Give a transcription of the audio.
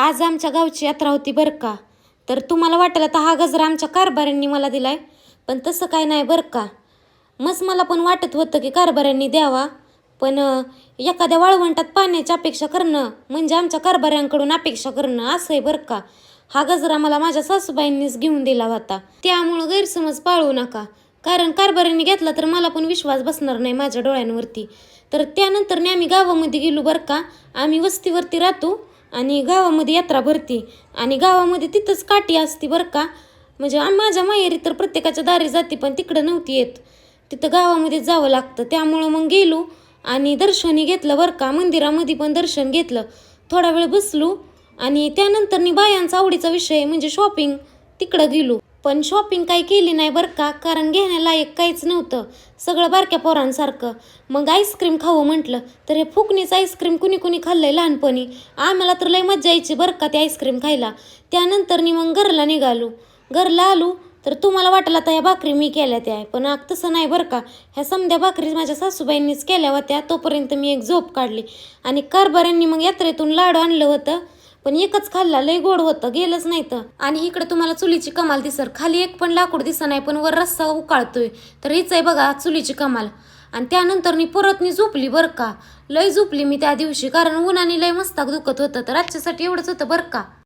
आज आमच्या गावची यात्रा होती बरं का? तर तुम्हाला वाटलं तर हा गजरा आमच्या कारभाऱ्यांनी मला दिलाय पण तसं काय नाही बरं का? मस मला पण वाटत होतं की कारभाऱ्यांनी द्यावा पण एखाद्या वाळवंटात पाण्याची अपेक्षा करणं म्हणजे आमच्या कारभाऱ्यांकडून अपेक्षा करणं असं आहे बरं का? हा गजरा मला माझ्या सासूबाईंनीच घेऊन दिला होता. त्यामुळं गैरसमज पाळू नका. कारण कारभाऱ्यांनी घेतला तर मला पण विश्वास बसणार नाही माझ्या डोळ्यांवरती. तर त्यानंतर आम्ही गावामध्ये गेलो बरं का? आम्ही वस्तीवरती राहतो आणि गावामध्ये यात्रा भरती. आणि गावामध्ये तिथंच काठी असती बरं का. म्हणजे माझ्या माहेरी तर प्रत्येकाच्या दारी जाते पण तिकडं नव्हती येत. तिथं गावामध्ये जावं लागतं. त्यामुळं मग गेलो आणि दर्शनही घेतलं बरं का. मंदिरामध्ये पण दर्शन घेतलं. थोडा वेळ बसलो आणि त्यानंतर बायांचा आवडीचा विषय म्हणजे शॉपिंग तिकडं गेलो. पण शॉपिंग काही केली नाही बरं का? कारण घेण्यालायक काहीच नव्हतं. सगळं बारक्या पोरांसारखं. मग आईस्क्रीम खावं म्हटलं तर हे फुकणीचं आईस्क्रीम कुणी कुणी खाल्लंय लहानपणी? आम्हाला तर लय मज्जा यायची बरं का ते आईस्क्रीम खायला. त्यानंतर मग घरला निघालो. घरला आलो तर तुम्हाला वाटलं आता ह्या भाकरी मी केल्या त्या पण आग तसं नाही बरं का. ह्या समध्या भाकरी माझ्या सासूबाईंनीच केल्या होत्या तोपर्यंत मी एक झोप काढली. आणि कारभाऱ्यांनी मग यात्रेतून लाडू आणलं होतं. पण एकच खाल्ला लय गोड होतं गेलंच नाही तर. आणि इकडे तुम्हाला चुलीची कमाल दिसर खाली एक पण लाकूड दिसत नाही पण वर रस्सा उकाळतोय. तर हीच आहे बघा चुलीची कमाल. आणि त्यानंतर मी परत मी झोपली बरं का. लय झोपली मी त्या दिवशी कारण उन्हाने लय मस्ताक दुखत होतं तर आजच्यासाठी एवढंच होतं बरं का.